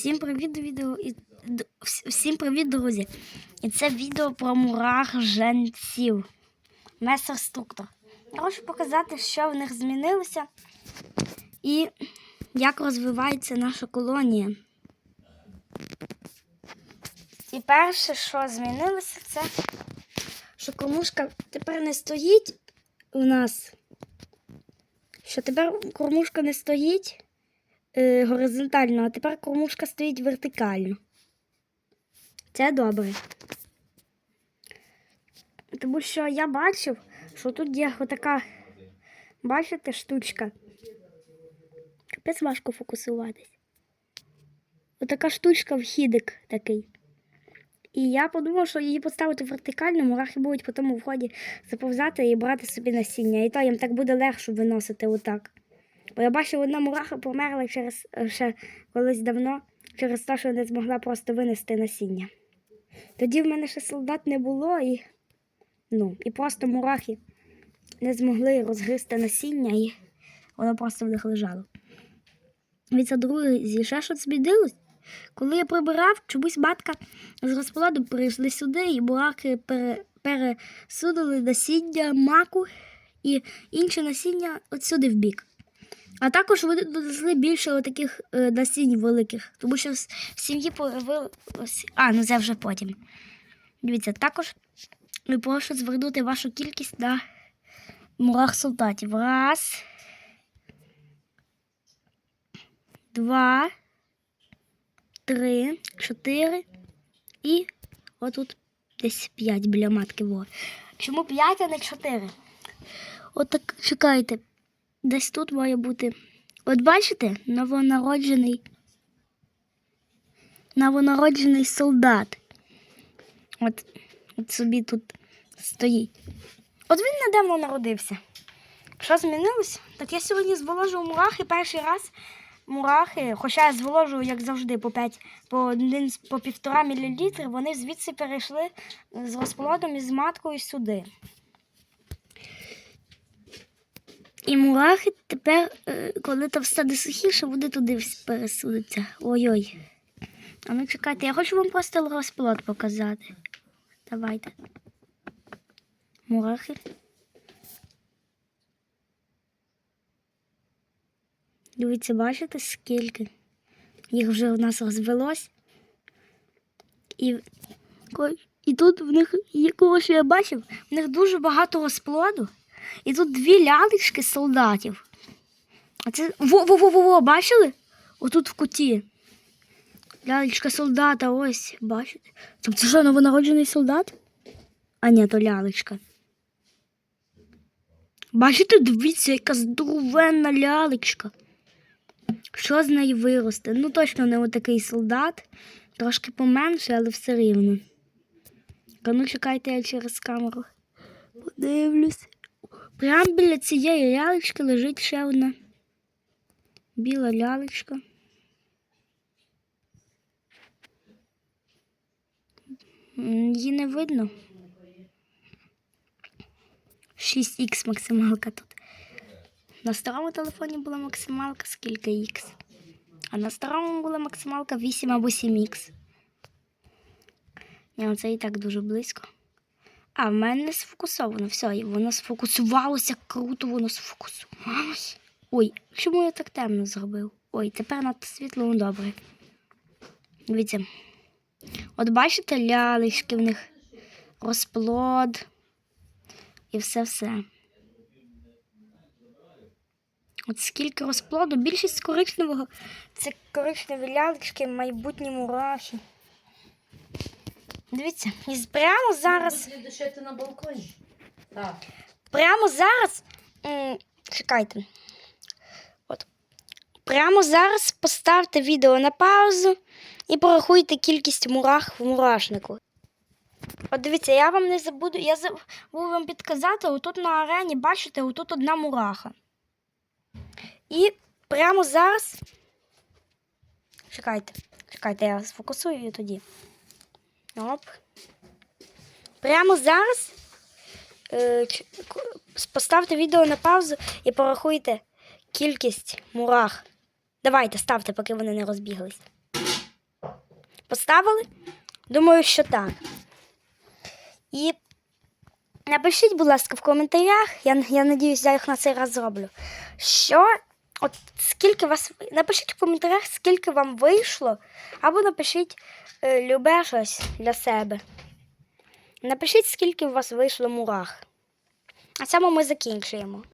Всім привіт, відео і всім привіт, друзі! І це відео про мурах женців. Месер-структор. Я хочу показати, що в них змінилося і як розвивається наша колонія. І перше, що змінилося, це що кормушка тепер не стоїть у нас. Що тепер кормушка не стоїть е, горизонтально, а тепер кормушка стоїть вертикально. Це добре. Тому що я бачив, що тут є отака, бачите, штучка. Капець важко фокусуватись. Отака штучка вхідик такий. І я подумав, що її поставити вертикально, мурахи будуть по тому вході заповзати і брати собі насіння. І то їм так буде легше виносити отак. Бо я бачив, одна мураха померла через е, ще колись давно, через те, що не змогла просто винести насіння. Тоді в мене ще солдат не було, і, ну, і просто мурахи не змогли розгризти насіння, і воно просто в них лежало. Від це друзі, ще щось змінилось. Коли я прибирав, чомусь матка з розплоду прийшли сюди, і мурахи пере, пересунули насіння маку і інше насіння от сюди в бік. А також вони донесли більше таких е, насінь великих, тому що в сім'ї появилось. А, ну це вже потім. Дивіться, також ми прошу звернути вашу кількість на мурах солдатів. Раз. Два. Три, чотири. І отут десь п'ять біля матки. Во. Чому п'ять, а не чотири? От так чекайте. Десь тут має бути. От бачите, новонароджений. Новонароджений солдат. От, от собі тут стоїть. От він недавно народився. Що змінилось? Так я сьогодні зволожив мурахи перший раз. Мурахи, хоча я зволожую, як завжди, по 5, по, один, по півтора мілілітри, вони звідси перейшли з розплодом і з маткою сюди. І мурахи тепер, е, коли там стане сухіше, вони туди пересунуться. Ой-ой. А ну чекайте, я хочу вам просто розплод показати. Давайте. Мурахи. Дивіться, бачите, скільки їх вже у нас розвелось. І, і тут в них, є- кого що я бачив, в них дуже багато розплоду. І тут дві лялечки солдатів. А це. Во-во-во-во, бачили? Отут в куті. Лялечка солдата, ось, бачите? Тобто що, новонароджений солдат? А ні, то лялечка. Бачите, дивіться, яка здоровенна лялечка. Що з неї виросте? Ну, точно не отакий солдат. Трошки поменше, але все рівно. А ну чекайте, я через камеру. Подивлюсь. Прямо біля цієї лялечки лежить ще одна біла лялечка. Її не видно. 6х максималка тут. На старому телефоні була максималка скільки х. А на старому була максималка 8 або 7х. Це і так дуже близько. А, в мене сфокусовано. Все, воно сфокусувалося, круто воно сфокусувалося. Ой, чому я так темно зробив? Ой, тепер надто світло, ну добре. Дивіться. От бачите, лялечки в них розплод і все-все. От скільки розплоду, більшість коричневого це коричневі лялечки, майбутні мурахи. Дивіться, і прямо зараз. Душити на балконі. Так. Прямо зараз. м, Чекайте. От. Прямо зараз поставте відео на паузу і порахуйте кількість мурах в мурашнику. От дивіться, я вам не забуду, я забув вам підказати, отут на арені, бачите, отут одна мураха. І прямо зараз. Чекайте, чекайте, я сфокусую її тоді. Оп. Прямо зараз е, поставте відео на паузу і порахуйте кількість мурах. Давайте, ставте, поки вони не розбіглись. Поставили? Думаю, що так. І напишіть, будь ласка, в коментарях. Я, я надіюсь, я їх на цей раз зроблю. Що от скільки вас. Напишіть в коментарях, скільки вам вийшло, або напишіть е, любе щось для себе. Напишіть, скільки у вас вийшло мурах. А цьому ми закінчуємо.